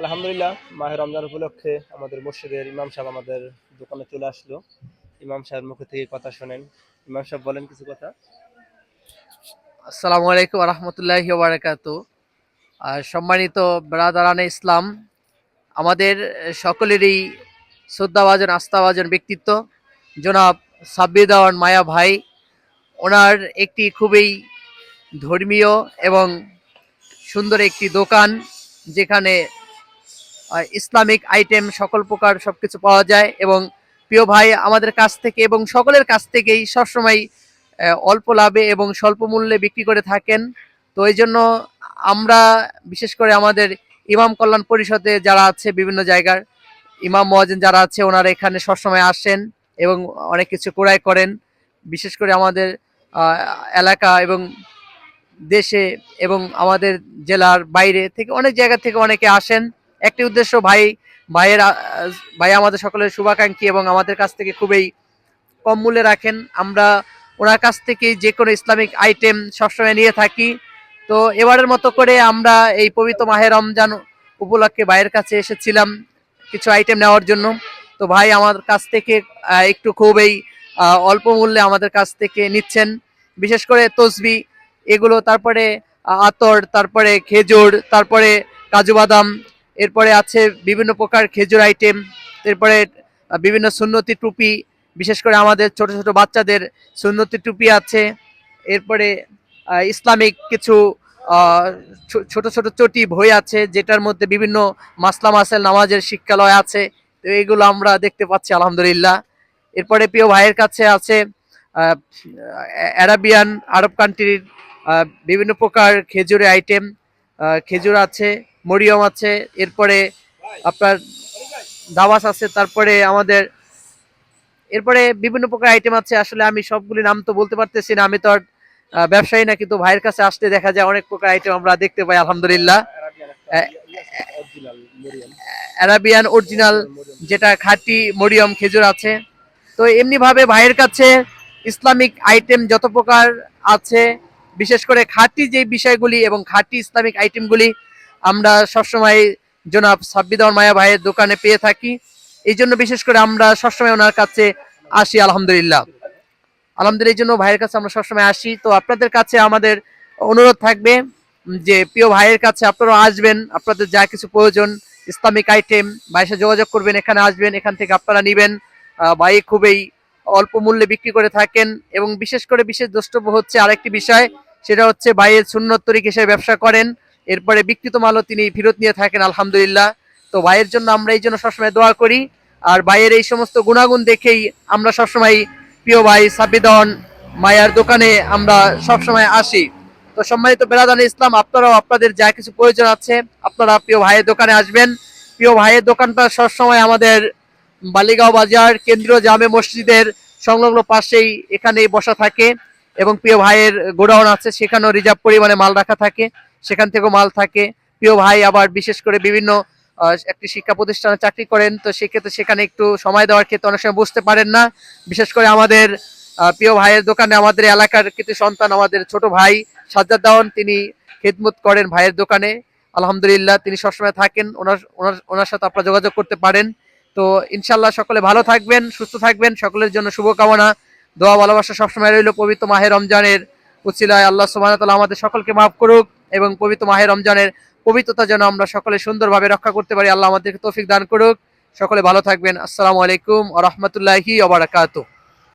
আলহামদুলিল্লাহ, মাহে রমজান উপলক্ষে আমাদের মসজিদের ইমাম সাহেব আমাদের দোকানে চলে আসলো। ইমাম সাহেব মুখে থেকে কথা শোনেন। ইমাম সাহেব, বলেন কিছু কথা। আসসালামু আলাইকুম রহমতুল্লাহ বারাকাত সম্মানিত ব্রাদারানে ইসলাম, আমাদের সকলেরই শ্রদ্ধাভাজন, আস্থাভাজন ব্যক্তিত্ব, জনাব সাব্বিদাওয়ান মায়া ভাই। ওনার একটি খুবই ধর্মীয় এবং সুন্দর একটি দোকান যেখানে ইসলামিক আইটেম সকল প্রকার সবকিছু পাওয়া যায় এবং প্রিয় ভাই আমাদের কাছ থেকে এবং সকলের কাছ থেকেই সবসময় অল্প লাভে এবং স্বল্প মূল্যে বিক্রি করে থাকেন। তো এই জন্য আমরা, বিশেষ করে আমাদের ইমাম কল্যাণ পরিষদে যারা আছে বিভিন্ন জায়গার, ইমাম মহাজন যারা আছে ওনারা এখানে সবসময় আসেন এবং অনেক কিছু ক্রয় করেন। বিশেষ করে আমাদের এলাকা এবং দেশে এবং আমাদের জেলার বাইরে থেকে অনেক জায়গা থেকে অনেকে আসেন। একটি উদ্দেশ্য ভাই, ভাইয়ের, ভাই আমাদের সকলের শুভাকাঙ্ক্ষী এবং আমাদের কাছ থেকে খুবই কম মূল্যে রাখেন। আমরা ওনার কাছ থেকে যে কোনো ইসলামিক আইটেম সবসময় নিয়ে থাকি। তো এবারের মতো করে আমরা এই পবিত্র মাহে রমজান উপলক্ষে ভাইয়ের কাছে এসেছিলাম কিছু আইটেম নেওয়ার জন্য। তো ভাই আমার কাছ থেকে একটু খুবই অল্প মূল্যে আমাদের কাছ থেকে নিচ্ছেন। বিশেষ করে তসবি এগুলো তারপরে আতর তারপরে খেজুর তারপরে কাজু বাদাম এরপরে আছে বিভিন্ন প্রকার খেজুর আইটেম এরপরে বিভিন্ন সুন্নতি টুপি বিশেষ করে আমাদের ছোট ছোট বাচ্চাদের সুন্নতি টুপি আছে এরপরে ইসলামিক কিছু ছোট ছোট চটি বই আছে যেটার মধ্যে বিভিন্ন মাসলা মাসেল নামাজের শিক্ষালয় আছে তো এইগুলো আমরা দেখতে পাচ্ছি আলহামদুলিল্লাহ এরপরে প্রিয় ভাইয়ের কাছে আছে অ্যারাবিয়ান আরব কান্ট্রির বিভিন্ন প্রকার খেজুরের আইটেম খেজুর আছে, মরিয়ম আছে, এরপরে আপনার দাওয়াস আছে, তারপরে আমাদের এরপরে বিভিন্ন প্রকার আইটেম আছে। আসলে আমি সবগুলি নাম তো বলতে পারতেছি না, আমি তো আর ব্যবসায়ী না, কিন্তু ভাইয়ের কাছে আসতে দেখা যায় অনেক প্রকার আইটেম আমরা দেখতে পাই, আলহামদুলিল্লাহ। অ্যারাবিয়ান অরিজিনাল যেটা খাঁটি মরিয়ম খেজুর আছে। তো এমনি ভাবে ভাইয়ের কাছে ইসলামিক আইটেম যত প্রকার আছে বিশেষ করে খাঁটি যে বিষয়গুলি এবং খাঁটি ইসলামিক আইটেমগুলি আমরা সবসময় জনাব সাব্বিদার মায়া ভাইয়ের দোকানে পেয়ে থাকি। এই জন্য বিশেষ করে আমরা সবসময় ওনার কাছে আসি, আলহামদুলিল্লাহ। আলহামদুলিল্লাহ, এই জন্য ভাইয়ের কাছে আমরা সবসময় আসি। তো আপনাদের কাছে আমাদের অনুরোধ থাকবে যে, প্রিয় ভাইয়ের কাছে আপনারা আসবেন, আপনাদের যা কিছু প্রয়োজন, ইসলামিক আইটেম, ভাইয়ের যোগাযোগ করবেন, এখানে আসবেন, এখান থেকে আপনারা নিবেন। ভাই খুবই অল্প মূল্যে বিক্রি করে থাকেন এবং বিশেষ করে বিশেষ দ্রষ্টব্য হচ্ছে আরেকটি বিষয়, সেটা হচ্ছে ভাইয়ের সুন্নত তরিক হিসেবে ব্যবসা করেন, এরপরে বিকৃত মালও তিনি ফেরত নিয়ে থাকেন, আলহামদুলিল্লাহ। তো ভাইয়ের জন্য আমরা এই জন্য সবসময় দোয়া করি, আর ভাইয়ের এই সমস্ত গুণাগুণ দেখেই আমরা সবসময় প্রিয় ভাই সাবিদন মায়ার দোকানে আমরা সবসময় আসি। তো সম্মানিত বেরাদান ইসলাম, আপনারাও আপনাদের যা কিছু প্রয়োজন আছে, আপনারা প্রিয় ভাইয়ের দোকানে আসবেন। প্রিয় ভাইয়ের দোকানটা সবসময় আমাদের বালিগাঁও বাজার, কেন্দ্রীয় জামে মসজিদের সংলগ্ন পাশেই এখানেই বসা থাকে এবং প্রিয় ভাইয়ের গোডাউন আছে, সেখানেও রিজার্ভ পরিমাণে মাল রাখা থাকে, সেখান থেকেও মাল থাকে। প্রিয় ভাই আবার বিশেষ করে বিভিন্ন একটি শিক্ষা প্রতিষ্ঠানে চাকরি করেন, তো সেক্ষেত্রে সেখানে একটু সময় দেওয়ার ক্ষেত্রে অনেক সময় বুঝতে পারেন না। বিশেষ করে আমাদের প্রিয় ভাইয়ের দোকানে আমাদের এলাকার কিছু সন্তান, আমাদের ছোট ভাই সাজ্জাদ দাওয়ান, তিনি খেদমত করেন ভাইয়ের দোকানে। আলহামদুলিল্লাহ, তিনি সবসময় থাকেন, ওনার ওনার ওনার সাথে আপনারা যোগাযোগ করতে পারেন। তো ইনশাল্লাহ সকলে ভালো থাকবেন, সুস্থ থাকবেন, সকলের জন্য শুভকামনা। দোয়া, ভালোবাসা সবসময় রইল পবিত্র মাহে রমজানের উচিলায়। আল্লাহ সুবহানাহু তালা আমাদের সকলকে মাফ করুক এবং পবিত্র মাহে রমজানের পবিত্রতা যেন আমরা সকলে সুন্দরভাবে রক্ষা করতে পারি, আল্লাহ আমাদেরকে তৌফিক দান করুক। সকলে ভালো থাকবেন। আসসালামু আলাইকুম আ রহমতুল্লাহি